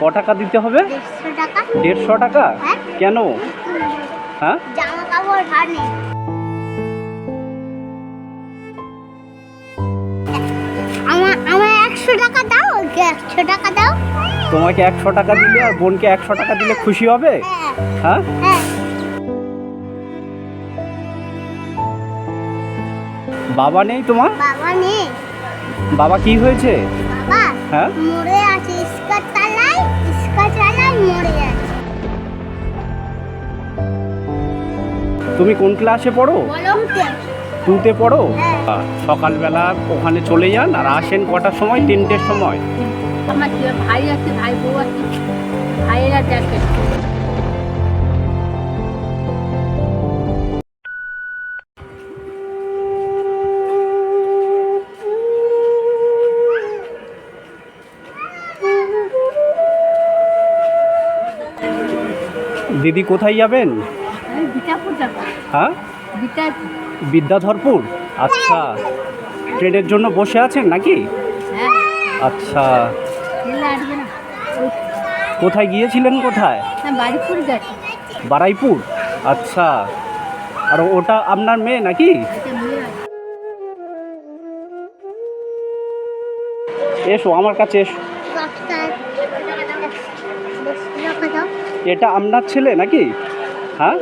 ক টাকা দিতে হবে? দেড়শো টাকা? কেন? হ্যাঁ? জামা কাপড় নেই তোমাকে একশো টাকা দিলে আর বোনকে একশো টাকা দিলে খুশি হবে? হ্যাঁ? বাবা নেই তোমার? বাবা নেই। বাবা কি হয়েছে? বাবা হ্যাঁ? মরে আছে চালাই চালাই মরে আছে। তুমি কোন ক্লাসে পড়ো? টুতে পড়ো? হ্যাঁ। সকালবেলা ওখানে চলে যান আর আসেন কটার সময়? তিনটের সময়। আমার ভাই আছে ভাই বউ আছে ভাইয়েরা দেখে দিদি কোথায় যাবেন? হ্যাঁ? বিদ্যাধরপুর? আচ্ছা। ট্রেনের জন্য বসে আছেন নাকি? হ্যাঁ। আচ্ছা। কোথায় গিয়েছিলেন কোথায়? বারাইপুর আচ্ছা। আর ওটা আপনার মেয়ে নাকি? এসো আমার কাছে এসো। এটা আপনার ছেলে নাকি? হ্যাঁ?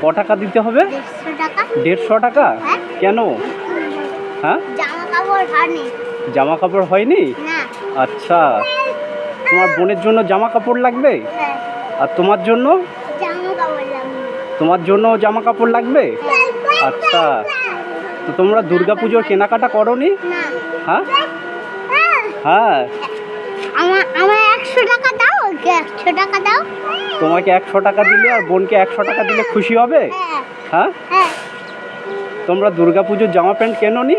ক টাকা দিতে হবে? দেড়শো টাকা? কেন? হ্যাঁ? জামা কাপড় হয়নি? আচ্ছা। তোমার বোনের জন্য জামা কাপড় লাগবে? আর তোমার জন্য? তোমার জন্য জামা কাপড় লাগবে? আচ্ছা। তো তোমরা দুর্গা পুজোর কেনাকাটা করনি? না। হ্যাঁ? হ্যাঁ। আমার আমার একশো টাকা ওকে একশো টাকা দাও। তোমাকে একশো টাকা দিলে আর বোনকে একশো টাকা দিলে খুশি হবে? হ্যাঁ। হ্যাঁ? হ্যাঁ। তোমরা দুর্গা পুজোর জামা প্যান্ট কেননি নি?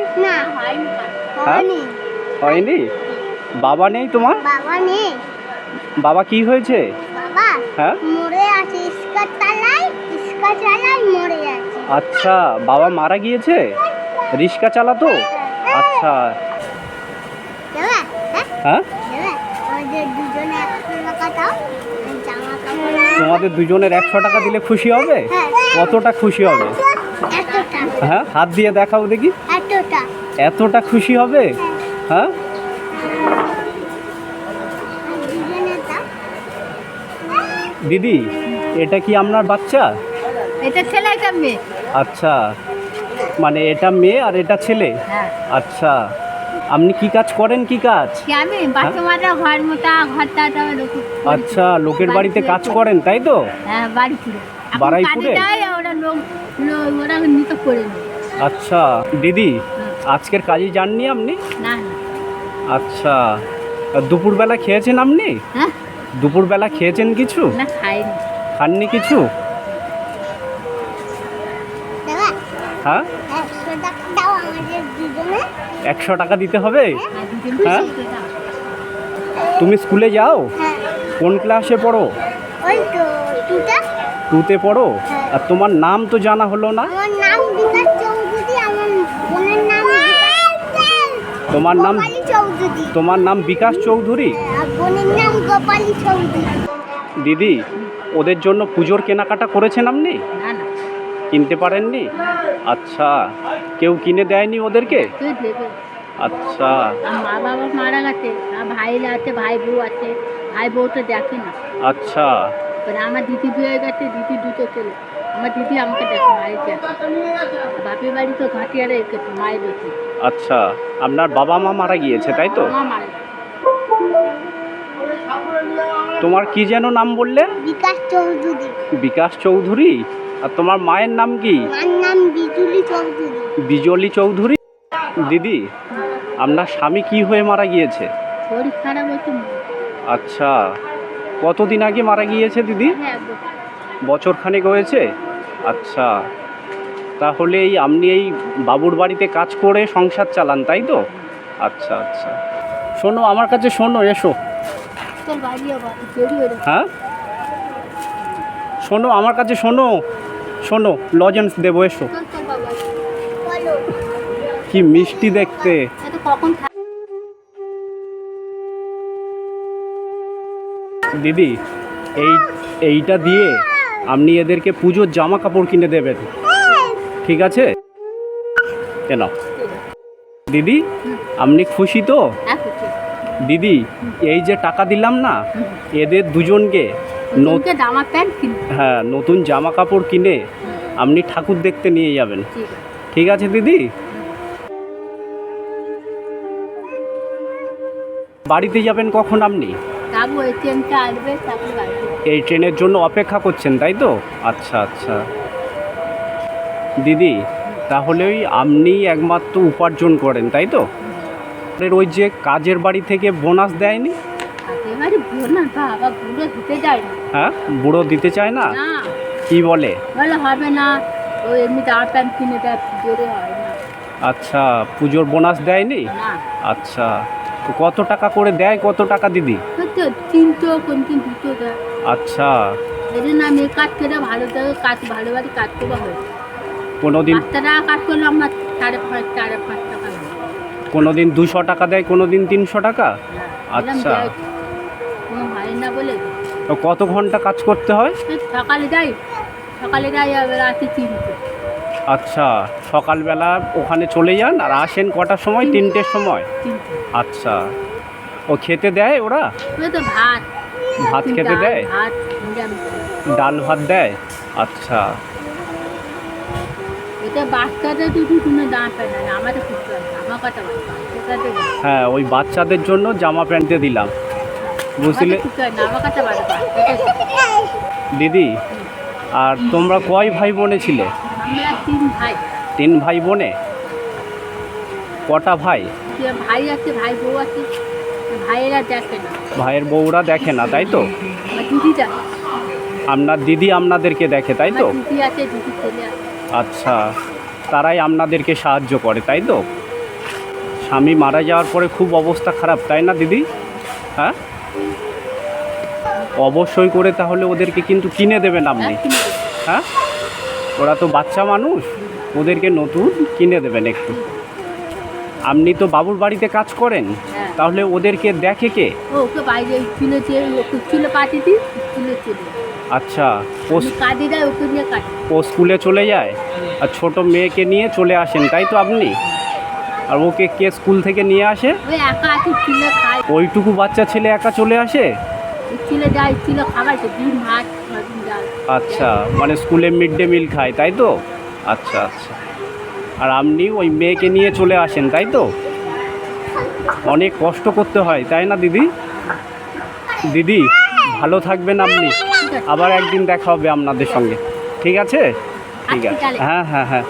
হয়নি হ্যাঁ? হয়নি। বাবা নেই তোমার? বাবা নেই। বাবা কি হয়েছে? বাবা হ্যাঁ? মরে আছে ইস্কার তালায় ইস্কার তালায় মরে আছে। আচ্ছা বাবা মারা গিয়েছে? রিক্সা চালাতো? আচ্ছা। হ্যাঁ হ্যাঁ দেবে আমাদের দুজনে একশো টাকা দাও আমি জামা কাপড় তোমাদের দুজনের একশো টাকা দিলে খুশি হবে? হ্যাঁ। কতটা খুশি হবে? হ্যাঁ হাত দিয়ে দেখাও দেখি। এতটা। এতটা খুশি হবে? হ্যাঁ। দিদি এটা কি আপনার বাচ্চা? এটা ছেলে এটা মেয়ে। আচ্ছা। মানে এটা মেয়ে আর এটা ছেলে? হ্যাঁ। আচ্ছা। আপনি কি কাজ করেন কি কাজ? আমি? বাচ্চা ঘর মোটা ঘর টাটা আচ্ছা লোকের বাড়িতে কাজ করেন তাই তো? হ্যাঁ বাড়িপুরে এখন বারুইপুরে? ওরা লোক লোক ওরা নিত করে আচ্ছা দিদি আজকের কাজে যাননি আপনি? না আচ্ছা আর দুপুরবেলা খেয়েছেন আপনি? হ্যাঁ। দুপুরবেলা খেয়েছেন কিছু? না খাইনি। খাননি কিছু? হ্যাঁ। একশো টাকা দিতে হবে? হ্যাঁ? তুমি স্কুলে যাও? কোন ক্লাসে পড়ো? টুতে পড়ো? আর তোমার নাম তো জানা হলো না? তোমার নাম তোমার নাম বিকাশ চৌধুরী? দিদি, ওদের জন্য পুজোর কেনাকাটা করেছেন আপনি? কিনতে পারেননি? আচ্ছা কেউ কিনে দেয়নি ওদেরকে? আচ্ছা। আমার মা বাবা মারা গেছে আমার ভাইরা আছে ভাই বউ আছে ভাই বউ তো দেখে না। আচ্ছা। আমার দিদি বিয়ে গেছে দিদি দুটো ছেলে। আমার দিদি আমাকে দেখে মায়ের বাপের বাড়ি তো ঘাটিয়ারে মায়ের বেশি আচ্ছা আপনার বাবা মা মারা গিয়েছে তাই তো? তোমার কি যেন নাম বললে বিকাশ চৌধুরী। বিকাশ চৌধুরী? আর তোমার মায়ের নাম কি? নাম বিজুলি চৌধুরী। বিজলি চৌধুরী? দিদি আপনার স্বামী কি হয়ে মারা গিয়েছে? আচ্ছা কতদিন আগে মারা গিয়েছে দিদি? হ্যাঁ বছর খানেক হয়েছে? আচ্ছা তাহলে এই আপনি এই বাবুর বাড়িতে কাজ করে সংসার চালান তাই তো? আচ্ছা আচ্ছা। শোনো আমার কাছে শোনো এসো। হ্যাঁ? শোনো আমার কাছে শোনো। শোনো লজেন্স দেবো এসো। কি মিষ্টি দেখতে। দিদি এই এইটা দিয়ে আপনি এদেরকে পুজোর জামা কাপড় কিনে দেবেন। ঠিক আছে? কেন দিদি আপনি খুশি তো? হ্যাঁ, দিদি এই যে টাকা দিলাম না এদের দুজনকে জামা প্যান্ট হ্যাঁ নতুন জামা কাপড় কিনে আপনি ঠাকুর দেখতে নিয়ে যাবেন। ঠিক আছে। দিদি? বাড়িতে যাবেন কখন আপনি? এই ট্রেনের জন্য অপেক্ষা করছেন তাই তো? আচ্ছা আচ্ছা। দিদি তাহলে ওই আপনি একমাত্র উপার্জন করেন তাই তো? ওই যে কাজের বাড়ি থেকে বোনাস দেয়নি? একেবারে ভুল না বাবা ভুলে দিতে যায় না। হ্যাঁ? বুড়ো দিতে চায় না? কি বলে? বলে হবে না। ও এমনি জামা প্যান্ট কিনে দেয় পুজোরে হয় না। আচ্ছা পুজোর বোনাস দেয়নি? না। আচ্ছা তো কত টাকা করে দেয় কত টাকা দিদি? কোনদিন দুটো দেয়। আচ্ছা। কাজ করে ভালো থেকে কাজ কাজ করব হয়। কোনো দিন পাঁচ টাকা কাজ করলে আমার সাড়ে পাঁচ সাড়ে পাঁচ টাকা হয় কোনো দিন দুশো টাকা দেয় কোনো দিন তিনশো টাকা? আচ্ছা দেয়। কোনো হয় না বলে তো কত ঘণ্টা কাজ করতে হয়? সকালে যাই সকালে যাই আর রাতে তিনটে। আচ্ছা সকালবেলা ওখানে চলে যান আর আসেন কটার সময়? তিনটের সময়? আচ্ছা ও খেতে দেয় ওরা? ভাত। ভাত খেতে দেয়? ডাল ভাত দেয়? আচ্ছা। হ্যাঁ ওই বাচ্চাদের জন্য জামা প্যান্টে দিলাম। বুঝলে? দিদি আর তোমরা কয় ভাই বোনে ছিলে? তিন ভাই। বোনে? কটা ভাই? ভাই আছে ভাই বউ আছে ভাইয়েরা দেখে না। ভাইয়ের বউরা দেখে না তাই তো? আপনার দিদি আপনাদেরকে দেখে তাই তো? আচ্ছা তারাই আপনাদেরকে সাহায্য করে তাই তো? স্বামী মারা যাওয়ার পরে খুব অবস্থা খারাপ তাই না দিদি? হ্যাঁ? অবশ্যই করে তাহলে ওদেরকে কিন্তু কিনে দেবেন আপনি। হ্যাঁ। হ্যাঁ? ওরা তো বাচ্চা মানুষ ওদেরকে নতুন কিনে দেবেন একটু। আপনি তো বাবুর বাড়িতে কাজ করেন হ্যাঁ। তাহলে ওদেরকে দেখে কে? ওকে বাইরে পাঠিয়ে দিই। আচ্ছা ও ও স্কুলে চলে যায় আর ছোট মেয়েকে নিয়ে চলে আসেন তাই তো আপনি? আর ওকে কে স্কুল থেকে নিয়ে আসে? একা ওইটুকু বাচ্চা ছেলে একা চলে আসে? খাবার ডিম ভাত আচ্ছা মানে স্কুলে মিড ডে মিল খায় তাই তো? আচ্ছা আচ্ছা। আর আপনি ওই মেয়েকে নিয়ে চলে আসেন তাই তো? অনেক কষ্ট করতে হয় তাই না দিদি? দিদি ভালো থাকবেন আপনি। আবার একদিন দেখা হবে আপনাদের সঙ্গে। ঠিক আছে? ঠিক আছে। হ্যাঁ হ্যাঁ হ্যাঁ।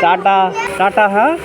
টাটা টাটা হ্যাঁ?